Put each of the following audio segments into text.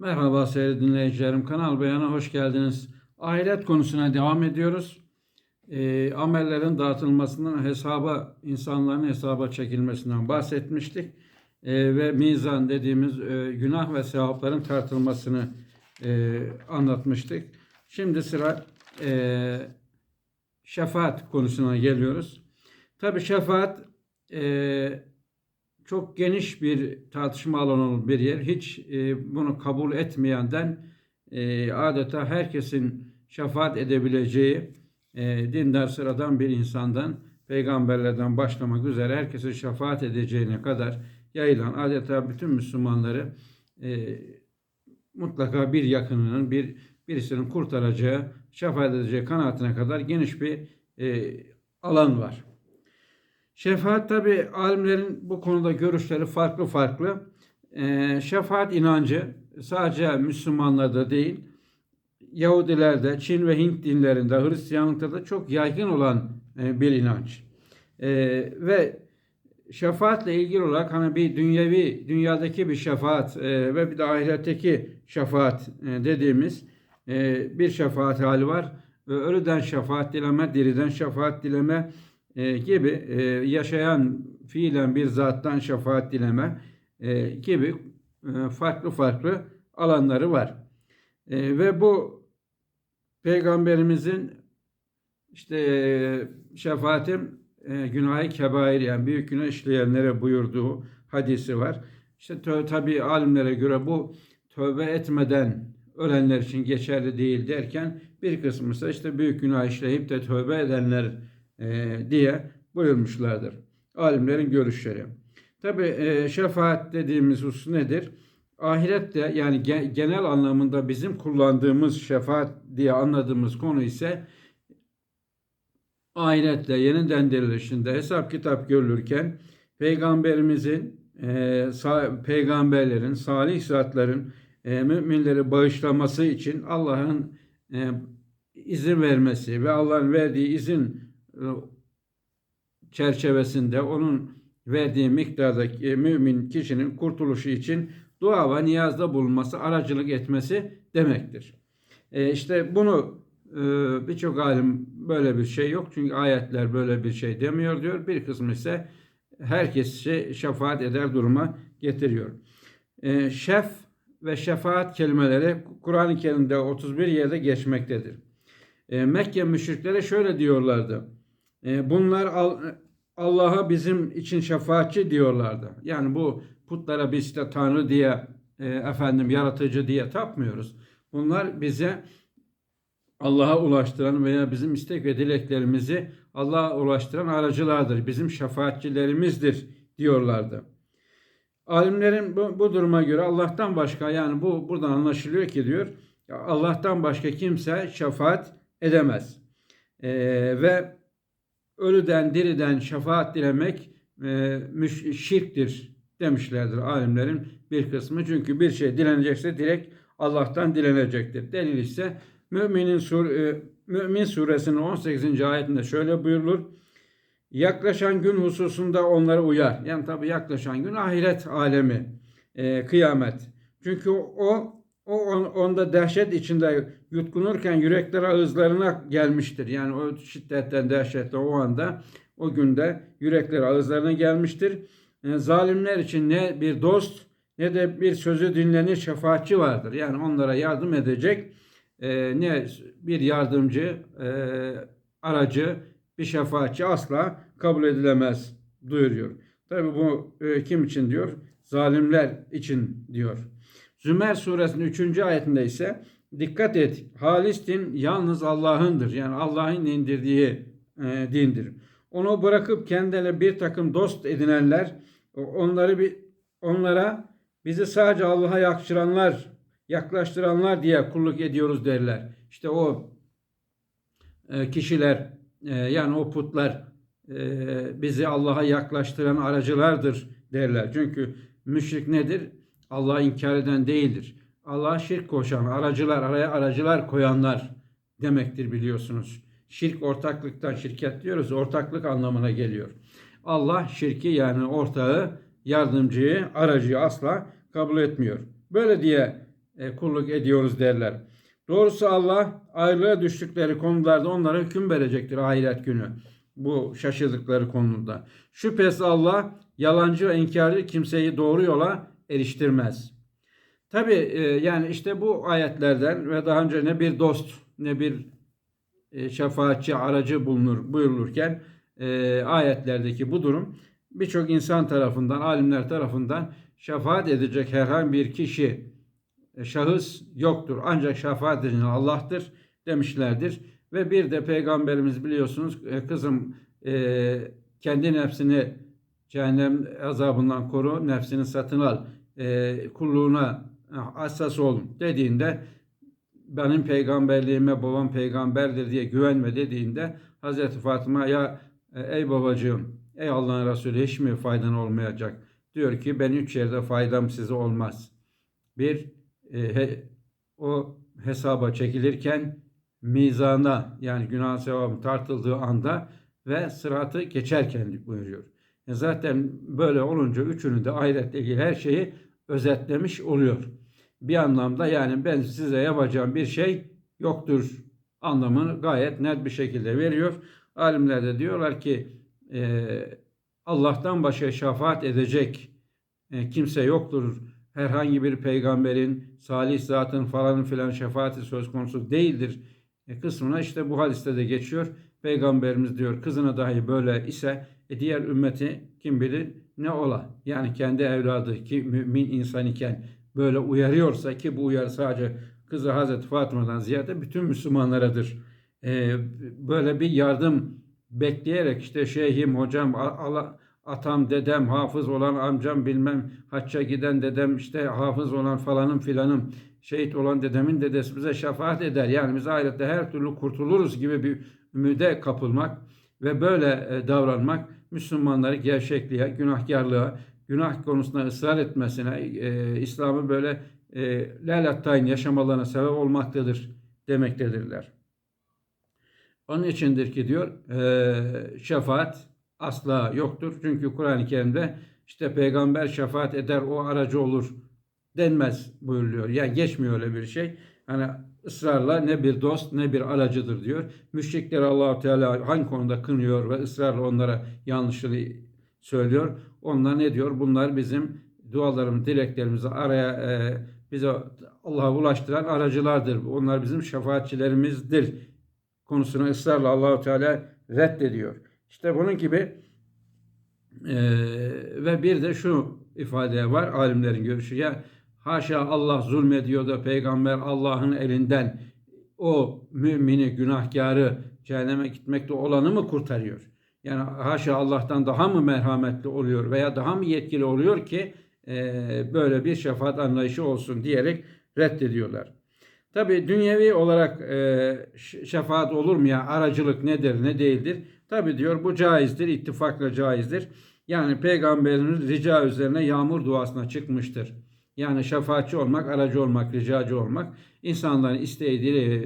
Merhaba sevgili dinleyicilerim. Kanal Beyan'a hoş geldiniz. Ahiret konusuna devam ediyoruz. Ee, amellerin dağıtılmasından hesaba, insanların hesaba çekilmesinden bahsetmiştik. Ee, ve mizan dediğimiz e, günah ve sevapların tartılmasını e, anlatmıştık. Şimdi sıra e, şefaat konusuna geliyoruz. Tabi şefaat e, çok geniş bir tartışma alanı bir yer. Hiç e, bunu kabul etmeyenden e, adeta herkesin şefaat edebileceği e, dindar sıradan bir insandan peygamberlerden başlamak üzere herkesin şefaat edeceğine kadar yayılan adeta bütün Müslümanları e, mutlaka bir yakınının bir birisinin kurtaracağı, şefaat edeceği kanaatine kadar geniş bir e, alan var. Şefaat tabi alimlerin bu konuda görüşleri farklı farklı. E, şefaat inancı sadece Müslümanlarda değil, Yahudilerde, Çin ve Hint dinlerinde, Hristiyanlıkta da çok yaygın olan e, bir inanç. E, ve şefaatle ilgili olarak hani bir dünyevi, dünyadaki bir şefaat e, ve bir de ahiretteki şefaat e, dediğimiz e, bir şefaat hali var. Ölüden şefaat dileme, diriden şefaat dileme e, gibi e, yaşayan fiilen bir zattan şefaat dileme e, gibi farklı farklı alanları var. Ve bu peygamberimizin işte e, şefaatim e, günahı kebair yani büyük günah işleyenlere buyurduğu hadisi var. İşte tabi alimlere göre bu tövbe etmeden ölenler için geçerli değil derken bir kısmı ise işte büyük günah işleyip de tövbe edenler diye buyurmuşlardır. Alimlerin görüşleri. Tabi e, şefaat dediğimiz husus nedir? Ahirette yani genel anlamında bizim kullandığımız şefaat diye anladığımız konu ise ahirette yeniden dirilişinde hesap kitap görülürken peygamberimizin e, sa, peygamberlerin, salih zatların e, müminleri bağışlaması için Allah'ın e, izin vermesi ve Allah'ın verdiği izin e, çerçevesinde onun verdiği miktardaki mümin kişinin kurtuluşu için dua ve niyazda bulunması, aracılık etmesi demektir. E işte bunu e, birçok alim böyle bir şey yok. Çünkü ayetler böyle bir şey demiyor diyor. Bir kısmı ise herkes şey, şefaat eder duruma getiriyor. E, şef ve şefaat kelimeleri Kur'an-ı Kerim'de 31 yerde geçmektedir. E, Mekke müşrikleri şöyle diyorlardı. E, bunlar Allah'a bizim için şefaatçi diyorlardı. Yani bu putlara biz de Tanrı diye e, efendim yaratıcı diye tapmıyoruz. Bunlar bize Allah'a ulaştıran veya bizim istek ve dileklerimizi Allah'a ulaştıran aracılardır. Bizim şefaatçilerimizdir diyorlardı. Alimlerin bu, bu duruma göre Allah'tan başka yani bu buradan anlaşılıyor ki diyor Allah'tan başka kimse şefaat edemez. Ee, ve ölüden diriden şefaat dilemek e, şirktir demişlerdir alimlerin bir kısmı. Çünkü bir şey dilenecekse direkt Allah'tan dilenecektir. Delil ise Müminin sur e, Mümin suresinin 18. ayetinde şöyle buyurulur. Yaklaşan gün hususunda onlara uyar. Yani tabi yaklaşan gün ahiret alemi, e, kıyamet. Çünkü o o onda dehşet içinde yutkunurken yürekler ağızlarına gelmiştir. Yani o şiddetten dehşetle o anda o günde yürekler ağızlarına gelmiştir. E, zalimler için ne bir dost ne de bir sözü dinlenir şefaatçi vardır. Yani onlara yardım edecek e, ne bir yardımcı, e, aracı, bir şefaatçi asla kabul edilemez duyuruyor. Tabi bu e, kim için diyor? Zalimler için diyor. Zümer suresinin 3. ayetinde ise dikkat et halis din yalnız Allah'ındır. Yani Allah'ın indirdiği e, dindir. Onu bırakıp kendilerine bir takım dost edinenler onları bir onlara bizi sadece Allah'a yakıştıranlar yaklaştıranlar diye kulluk ediyoruz derler. İşte o e, kişiler e, yani o putlar e, bizi Allah'a yaklaştıran aracılardır derler. Çünkü müşrik nedir? Allah'ı inkar eden değildir. Allah'a şirk koşan, aracılar, araya aracılar koyanlar demektir biliyorsunuz. Şirk ortaklıktan şirket diyoruz. Ortaklık anlamına geliyor. Allah şirki yani ortağı, yardımcıyı, aracıyı asla kabul etmiyor. Böyle diye e, kulluk ediyoruz derler. Doğrusu Allah ayrılığa düştükleri konularda onlara hüküm verecektir ahiret günü. Bu şaşırdıkları konuda. Şüphesiz Allah yalancı ve inkarcı kimseyi doğru yola eriştirmez. Tabi yani işte bu ayetlerden ve daha önce ne bir dost ne bir e, şefaatçi aracı bulunur buyurulurken e, ayetlerdeki bu durum birçok insan tarafından, alimler tarafından şefaat edecek herhangi bir kişi, e, şahıs yoktur. Ancak şefaat edecek Allah'tır demişlerdir. Ve bir de peygamberimiz biliyorsunuz e, kızım e, kendi nefsini cehennem azabından koru, nefsini satın al, e, kulluğuna hassas olun dediğinde benim peygamberliğime babam peygamberdir diye güvenme dediğinde Hazreti Fatıma ya ey babacığım ey Allah'ın Resulü hiç mi faydan olmayacak? Diyor ki ben üç yerde faydam size olmaz. Bir e, he, o hesaba çekilirken mizana yani günah sevabı tartıldığı anda ve sıratı geçerken buyuruyor. E zaten böyle olunca üçünü de ahiretle ilgili her şeyi özetlemiş oluyor. Bir anlamda yani ben size yapacağım bir şey yoktur anlamını gayet net bir şekilde veriyor. Alimler de diyorlar ki e, Allah'tan başka şefaat edecek e, kimse yoktur. Herhangi bir peygamberin, salih zatın falan filan şefaati söz konusu değildir. E, kısmına işte bu hadiste de geçiyor. Peygamberimiz diyor kızına dahi böyle ise e, diğer ümmeti kim bilir ne ola. Yani kendi evladı ki mümin insan iken böyle uyarıyorsa ki bu uyarı sadece kızı Hazreti Fatıma'dan ziyade bütün Müslümanlaradır. E, böyle bir yardım bekleyerek işte şeyhim, hocam, atam, dedem, hafız olan amcam bilmem hacca giden dedem işte hafız olan falanım filanım şehit olan dedemin dedesi bize şefaat eder. Yani biz ahirette her türlü kurtuluruz gibi bir ümide kapılmak ve böyle e, davranmak Müslümanları gevşekliğe, günahkarlığa, günah konusunda ısrar etmesine, e, İslam'ı böyle e, lelattayn yaşamalarına sebep olmaktadır demektedirler. Onun içindir ki diyor e, şefaat asla yoktur. Çünkü Kur'an-ı Kerim'de işte peygamber şefaat eder o aracı olur denmez buyuruluyor. Yani geçmiyor öyle bir şey. Hani ısrarla ne bir dost ne bir aracıdır diyor. Müşrikler Allahu Teala hangi konuda kınıyor ve ısrarla onlara yanlışlığı söylüyor. Onlar ne diyor? Bunlar bizim dualarımız, dileklerimizi araya e, bize Allah'a ulaştıran aracılardır. Onlar bizim şefaatçilerimizdir konusuna ısrarla Allahu Teala reddediyor. İşte bunun gibi e, ve bir de şu ifade var alimlerin görüşü ya haşa Allah zulmediyor da peygamber Allah'ın elinden o mümini günahkarı cehenneme gitmekte olanı mı kurtarıyor? Yani haşa Allah'tan daha mı merhametli oluyor veya daha mı yetkili oluyor ki e, böyle bir şefaat anlayışı olsun diyerek reddediyorlar. Tabi dünyevi olarak e, şefaat olur mu ya aracılık nedir ne değildir? Tabi diyor bu caizdir ittifakla caizdir. Yani peygamberimiz rica üzerine yağmur duasına çıkmıştır. Yani şefaatçi olmak, aracı olmak, ricacı olmak insanların isteği,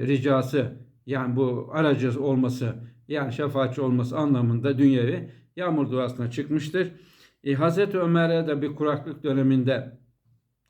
ricası yani bu aracı olması yani şefaatçi olması anlamında dünyevi yağmur duasına çıkmıştır. E, Hazreti Ömer'e de bir kuraklık döneminde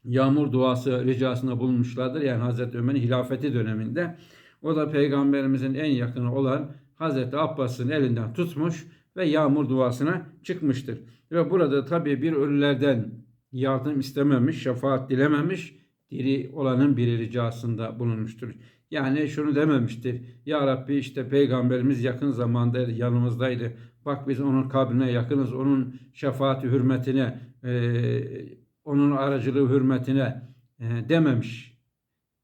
yağmur duası ricasında bulunmuşlardır. Yani Hazreti Ömer'in hilafeti döneminde. O da peygamberimizin en yakını olan Hazreti Abbas'ın elinden tutmuş ve yağmur duasına çıkmıştır. Ve burada tabii bir ölülerden yardım istememiş, şefaat dilememiş, diri olanın biri ricasında bulunmuştur. Yani şunu dememiştir. Ya Rabbi işte peygamberimiz yakın zamanda yanımızdaydı. Bak biz onun kabrine yakınız. Onun şefaati hürmetine, e, onun aracılığı hürmetine e, dememiş.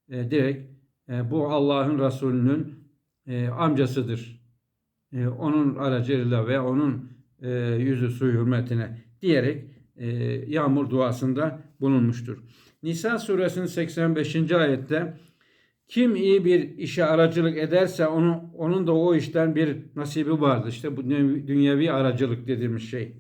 E, direkt e, bu Allah'ın Resulü'nün e, amcasıdır. E, onun aracılığıyla ve onun e, yüzü suyu hürmetine diyerek e, yağmur duasında bulunmuştur. Nisa suresinin 85. ayette kim iyi bir işe aracılık ederse onun, onun da o işten bir nasibi vardır. İşte bu dünyevi aracılık dediğimiz şey.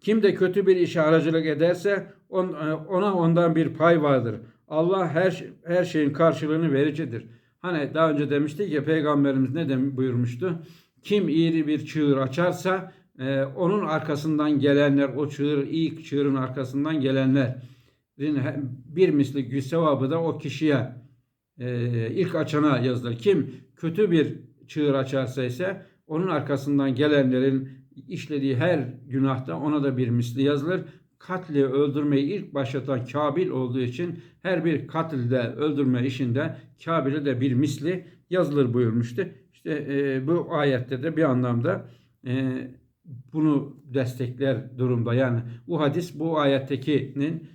Kim de kötü bir işe aracılık ederse on, e, ona ondan bir pay vardır. Allah her her şeyin karşılığını vericidir. Hani daha önce demiştik ya peygamberimiz ne dem buyurmuştu? Kim iyi bir çığır açarsa e, onun arkasından gelenler, o çığır ilk çığırın arkasından gelenler bir misli sevabı da o kişiye e, ilk açana yazılır. Kim kötü bir çığır açarsa ise onun arkasından gelenlerin işlediği her günahta ona da bir misli yazılır. Katli öldürmeyi ilk başlatan Kabil olduğu için her bir katilde öldürme işinde Kabil'e de bir misli yazılır buyurmuştu. İşte e, bu ayette de bir anlamda e, bunu destekler durumda. Yani bu hadis bu ayettekinin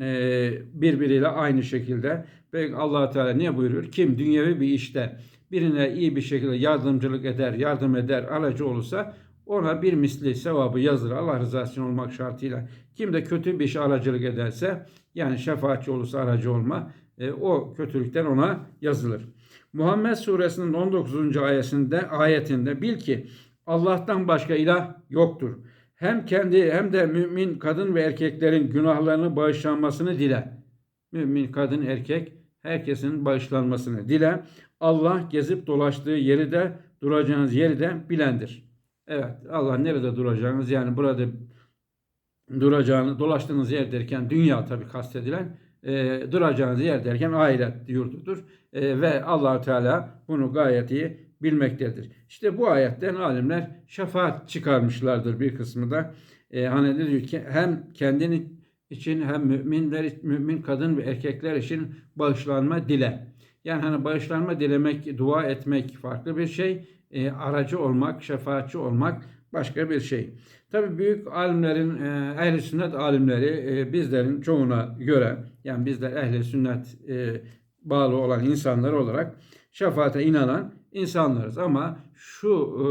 e, birbiriyle aynı şekilde ve allah Teala ne buyuruyor? Kim dünyevi bir işte birine iyi bir şekilde yardımcılık eder, yardım eder, aracı olursa ona bir misli sevabı yazılır Allah rızası olmak şartıyla. Kim de kötü bir iş aracılık ederse yani şefaatçi olursa aracı olma e, o kötülükten ona yazılır. Muhammed suresinin 19. ayetinde ayetinde bil ki Allah'tan başka ilah yoktur. Hem kendi hem de mümin kadın ve erkeklerin günahlarını bağışlanmasını dile. Mümin kadın erkek herkesin bağışlanmasını dile. Allah gezip dolaştığı yeri de duracağınız yeri de bilendir. Evet Allah nerede duracağınız yani burada duracağınız dolaştığınız yer derken dünya tabi kastedilen e, duracağınız yer derken ahiret yurdudur. E, ve allah Teala bunu gayet iyi bilmektedir. İşte bu ayetten alimler şefaat çıkarmışlardır bir kısmı da. E, hani diyor ki hem kendini için hem müminler, mümin kadın ve erkekler için bağışlanma dile. Yani hani bağışlanma dilemek, dua etmek farklı bir şey. E, aracı olmak, şefaatçi olmak başka bir şey. Tabi büyük alimlerin, e, ehli sünnet alimleri e, bizlerin çoğuna göre, yani bizler ehli sünnet e, bağlı olan insanlar olarak şefaate inanan insanlarız. Ama şu e,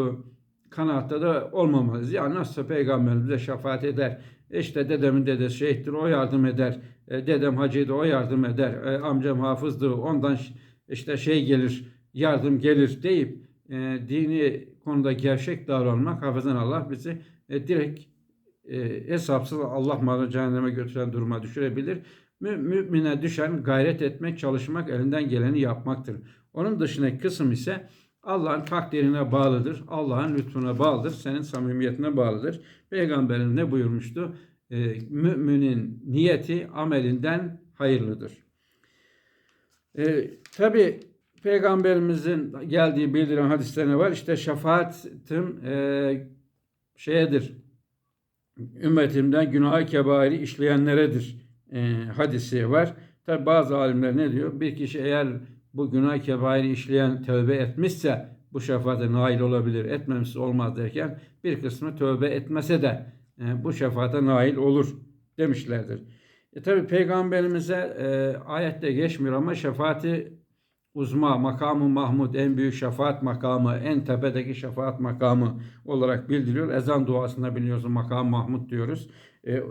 kanaatta da olmamalıyız. Yani nasıl peygamberimiz bize şefaat eder. İşte dedemin dedesi şehittir o yardım eder. E, dedem hacıydı o yardım eder. E, amcam hafızdı ondan işte şey gelir yardım gelir deyip e, dini konuda gevşek davranmak hafızan Allah bizi direkt hesapsız Allah malı cehenneme götüren duruma düşürebilir. Mü, mümine düşen gayret etmek, çalışmak, elinden geleni yapmaktır. Onun dışındaki kısım ise Allah'ın takdirine bağlıdır. Allah'ın lütfuna bağlıdır. Senin samimiyetine bağlıdır. Peygamberimiz ne buyurmuştu? E, müminin niyeti amelinden hayırlıdır. E, Tabi Peygamberimizin geldiği bildiren hadislerine var. İşte şefaatim e, şeyedir. Ümmetimden günah kebairi işleyenleredir e, hadisi var. Tabi bazı alimler ne diyor? Bir kişi eğer bu günah kebairi işleyen tövbe etmişse bu şefaate nail olabilir. Etmemişse olmaz derken bir kısmı tövbe etmese de e, bu şefaate nail olur demişlerdir. E tabi peygamberimize e, ayette geçmiyor ama şefaati uzma, makamı Mahmud en büyük şefaat makamı, en tepedeki şefaat makamı olarak bildiriyor. Ezan duasında biliyorsun makam Mahmud diyoruz. E,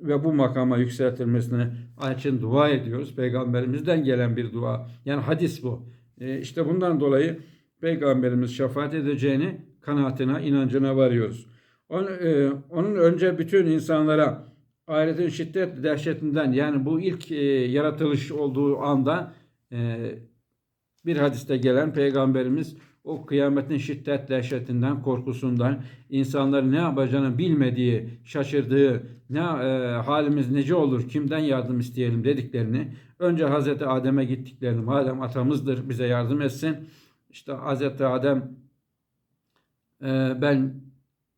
ve bu makama yükseltilmesine için dua ediyoruz. Peygamberimizden gelen bir dua. Yani hadis bu. E, işte bundan dolayı Peygamberimiz şefaat edeceğini kanaatine, inancına varıyoruz. Onun, e, onun önce bütün insanlara ahiretin şiddet dehşetinden yani bu ilk e, yaratılış olduğu anda e, bir hadiste gelen peygamberimiz o kıyametin şiddet dehşetinden, korkusundan, insanların ne yapacağını bilmediği, şaşırdığı, ne e, halimiz nece olur, kimden yardım isteyelim dediklerini, önce Hazreti Adem'e gittiklerini, madem atamızdır bize yardım etsin, işte Hazreti Adem e, ben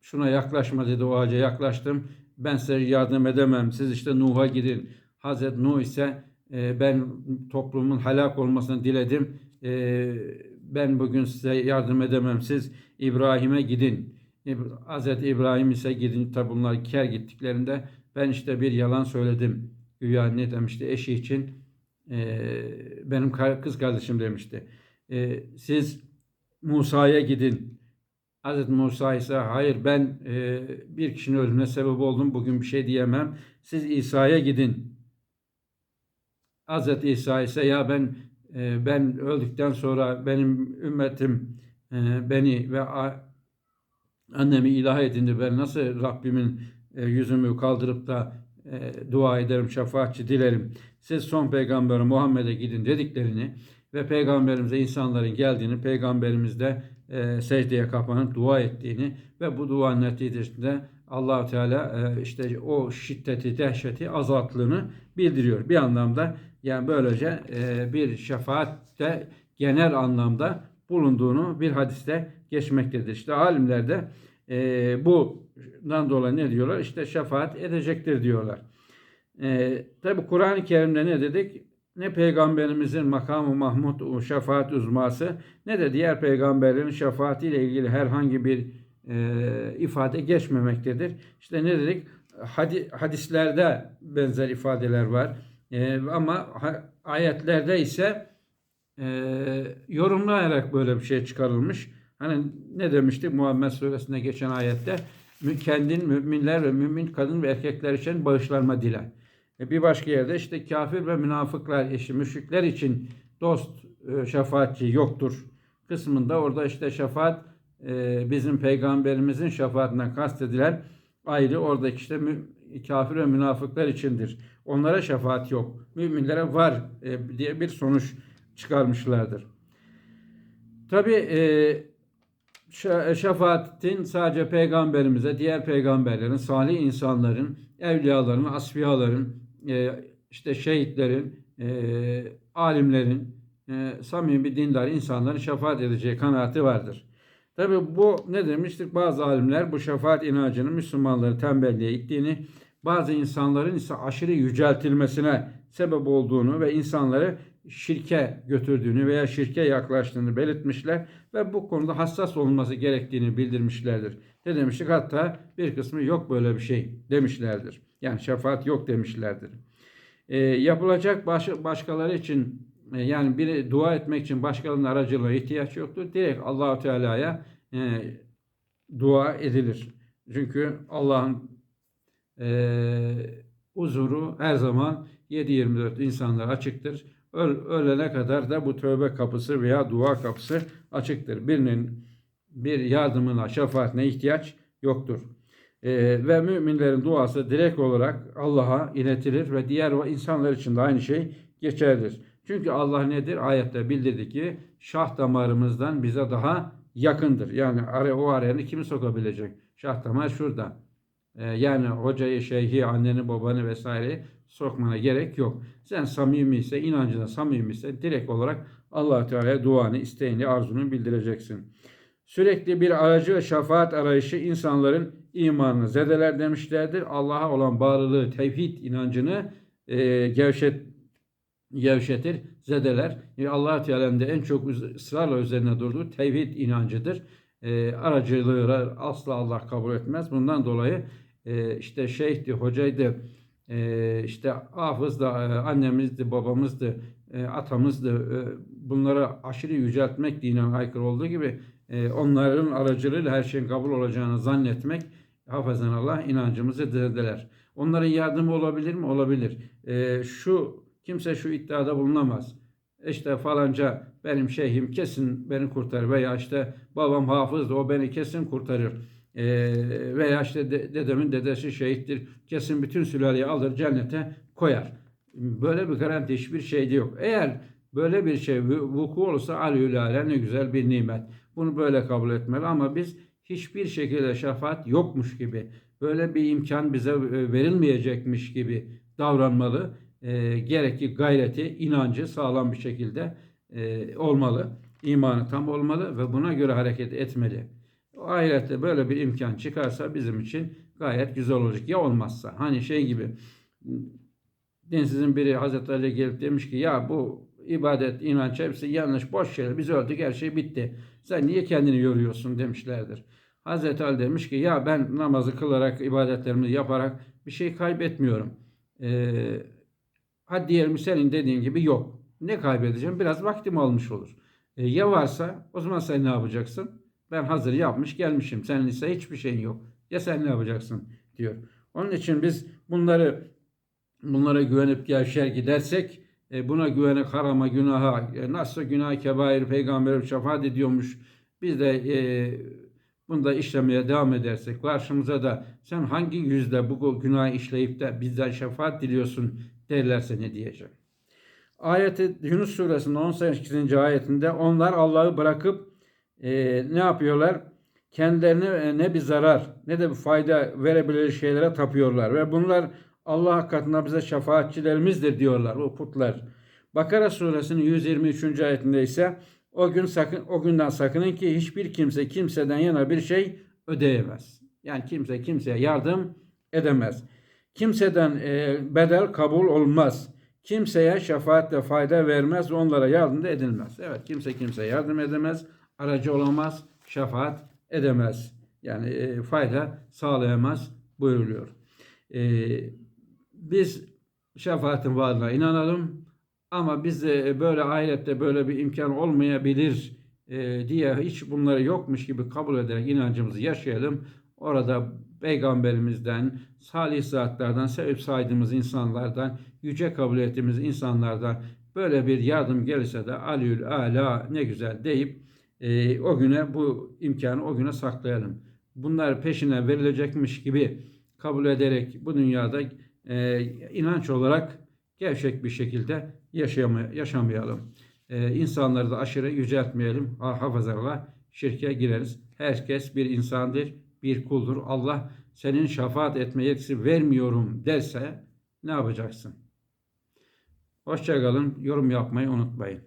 şuna yaklaşma dedi o ağaca yaklaştım, ben size yardım edemem, siz işte Nuh'a gidin. Hazreti Nuh ise e, ben toplumun helak olmasını diledim, e, ben bugün size yardım edemem. Siz İbrahim'e gidin. Hazreti İbrahim ise gidin. Tabi bunlar ker gittiklerinde ben işte bir yalan söyledim. Güya ne demişti eşi için e, benim kız kardeşim demişti. E, siz Musa'ya gidin. Hazreti Musa ise hayır ben e, bir kişinin ölümüne sebep oldum bugün bir şey diyemem. Siz İsa'ya gidin. Hazreti İsa ise ya ben ben öldükten sonra benim ümmetim e, beni ve annemi ilah edindi. Ben nasıl Rabbimin e, yüzümü kaldırıp da e, dua ederim, şefaatçi dilerim. Siz son peygamber Muhammed'e gidin dediklerini ve peygamberimize insanların geldiğini, peygamberimizde secdeye kapanıp dua ettiğini ve bu dua neticesinde Allahu Teala e, işte o şiddeti, dehşeti, azatlığını bildiriyor. Bir anlamda yani böylece e, bir şefaatte genel anlamda bulunduğunu bir hadiste geçmektedir. İşte alimler de e, bundan dolayı ne diyorlar? İşte şefaat edecektir diyorlar. Tabi Kur'an-ı Kerim'de ne dedik? Ne peygamberimizin makamı Mahmud şefaat uzması ne de diğer peygamberlerin şefaatiyle ilgili herhangi bir e, ifade geçmemektedir. İşte ne dedik? Hadi, hadislerde benzer ifadeler var. E, ama ha, ayetlerde ise e, yorumlayarak böyle bir şey çıkarılmış. Hani ne demiştik Muhammed Suresinde geçen ayette? Kendin müminler ve mümin kadın ve erkekler için bağışlanma dile. E, bir başka yerde işte kafir ve münafıklar, işte müşrikler için dost, e, şefaatçi yoktur kısmında orada işte şefaat e, bizim peygamberimizin şefaatinden kastedilen ayrı oradaki işte kafir ve münafıklar içindir. Onlara şefaat yok. Müminlere var e, diye bir sonuç çıkarmışlardır. Tabi şefaatin sadece peygamberimize, diğer peygamberlerin, salih insanların, evliyaların, asfiyaların, e, işte şehitlerin, e, alimlerin, e, samimi dindar insanların şefaat edeceği kanaati vardır. Tabi bu ne demiştik? Bazı alimler bu şefaat inancının Müslümanları tembelliğe ittiğini, bazı insanların ise aşırı yüceltilmesine sebep olduğunu ve insanları şirke götürdüğünü veya şirke yaklaştığını belirtmişler ve bu konuda hassas olması gerektiğini bildirmişlerdir. Ne demiştik? Hatta bir kısmı yok böyle bir şey demişlerdir. Yani şefaat yok demişlerdir. E, yapılacak baş, başkaları için yani biri dua etmek için başkalarının aracılığına ihtiyaç yoktur. Direkt Allahu Teala'ya e, dua edilir. Çünkü Allah'ın e, huzuru her zaman 7-24 insanlara açıktır. Öl, ölene kadar da bu tövbe kapısı veya dua kapısı açıktır. Birinin bir yardımına, şefaatine ihtiyaç yoktur. Ee, ve müminlerin duası direkt olarak Allah'a iletilir ve diğer insanlar için de aynı şey geçerlidir. Çünkü Allah nedir? Ayette bildirdi ki şah damarımızdan bize daha yakındır. Yani o araya kimi sokabilecek? Şah damar şurada. Ee, yani hocayı, şeyhi, anneni, babanı vesaire sokmana gerek yok. Sen samimi ise, inancına samimi ise direkt olarak allah Teala'ya duanı, isteğini, arzunu bildireceksin. Sürekli bir aracı ve şefaat arayışı insanların imanını zedeler demişlerdir. Allah'a olan bağlılığı, tevhid inancını e, gevşet, gevşetir, zedeler. E, allah Teala'nın da en çok ısrarla üzerine durduğu tevhid inancıdır. E, aracılığı asla Allah kabul etmez. Bundan dolayı e, işte şeyhti, hocaydı, e, işte hafız da e, annemizdi, babamızdı, e, atamızdı. E, bunları aşırı yüceltmek dinen aykırı olduğu gibi e, onların aracılığıyla her şeyin kabul olacağını zannetmek hafızan Allah inancımızı zedeler. Onların yardımı olabilir mi? Olabilir. E, şu kimse şu iddiada bulunamaz. İşte falanca benim şeyhim kesin beni kurtarır veya işte babam hafız o beni kesin kurtarır. E, veya işte dedemin dedesi şehittir kesin bütün sülaleyi alır cennete koyar. Böyle bir garanti hiçbir şeyde yok. Eğer böyle bir şey vuku olursa aleyhülâle ne güzel bir nimet. Bunu böyle kabul etmeli ama biz hiçbir şekilde şefaat yokmuş gibi, böyle bir imkan bize e, verilmeyecekmiş gibi davranmalı. E, gerekli gayreti, inancı sağlam bir şekilde e, olmalı. İmanı tam olmalı ve buna göre hareket etmeli. Ahirette böyle bir imkan çıkarsa bizim için gayet güzel olacak. Ya olmazsa hani şey gibi dinsizin biri Hazreti Ali'ye gelip demiş ki ya bu ibadet, inanç hepsi yanlış, boş şeyler. Biz öldük, her şey bitti. Sen niye kendini yoruyorsun demişlerdir. Hazreti Ali demiş ki ya ben namazı kılarak, ibadetlerimi yaparak bir şey kaybetmiyorum. Ee, hadi diyelim senin dediğin gibi yok. Ne kaybedeceğim? Biraz vaktim olmuş olur. Ee, ya varsa o zaman sen ne yapacaksın? Ben hazır yapmış gelmişim. Senin ise hiçbir şeyin yok. Ya sen ne yapacaksın diyor. Onun için biz bunları bunlara güvenip gevşer gidersek e, buna güvenip harama, günaha, e, nasıl günah kebair peygamberim şefaat ediyormuş. Biz de e, bunda işlemeye devam edersek karşımıza da sen hangi yüzde bu günah işleyip de bizden şefaat diliyorsun derlerse ne diyeceğim. Ayeti Yunus suresinin 18. ayetinde onlar Allah'ı bırakıp e, ne yapıyorlar? kendilerine e, ne bir zarar ne de bir fayda verebilir şeylere tapıyorlar ve bunlar Allah katında bize şefaatçilerimizdir diyorlar o putlar. Bakara suresinin 123. ayetinde ise o gün sakın o günden sakının ki hiçbir kimse kimseden yana bir şey ödeyemez. Yani kimse kimseye yardım edemez. Kimseden e, bedel kabul olmaz. Kimseye şefaatle fayda vermez, onlara yardım da edilmez. Evet, kimse kimseye yardım edemez, aracı olamaz, şefaat edemez. Yani e, fayda sağlayamaz buyuruluyor. E, biz şefaatin varlığına inanalım ama biz de böyle ahirette böyle bir imkan olmayabilir e, diye hiç bunları yokmuş gibi kabul ederek inancımızı yaşayalım. Orada peygamberimizden, salih zatlardan, sevip saydığımız insanlardan, yüce kabul ettiğimiz insanlardan böyle bir yardım gelirse de alül ala ne güzel deyip e, o güne bu imkanı o güne saklayalım. Bunlar peşine verilecekmiş gibi kabul ederek bu dünyada e, inanç olarak gevşek bir şekilde yaşamay- yaşamayalım. E, insanları da aşırı yüceltmeyelim. Ha- Hafızarla şirke gireriz. Herkes bir insandır, bir kuldur. Allah senin şefaat etme yetkisi vermiyorum derse ne yapacaksın? Hoşçakalın. Yorum yapmayı unutmayın.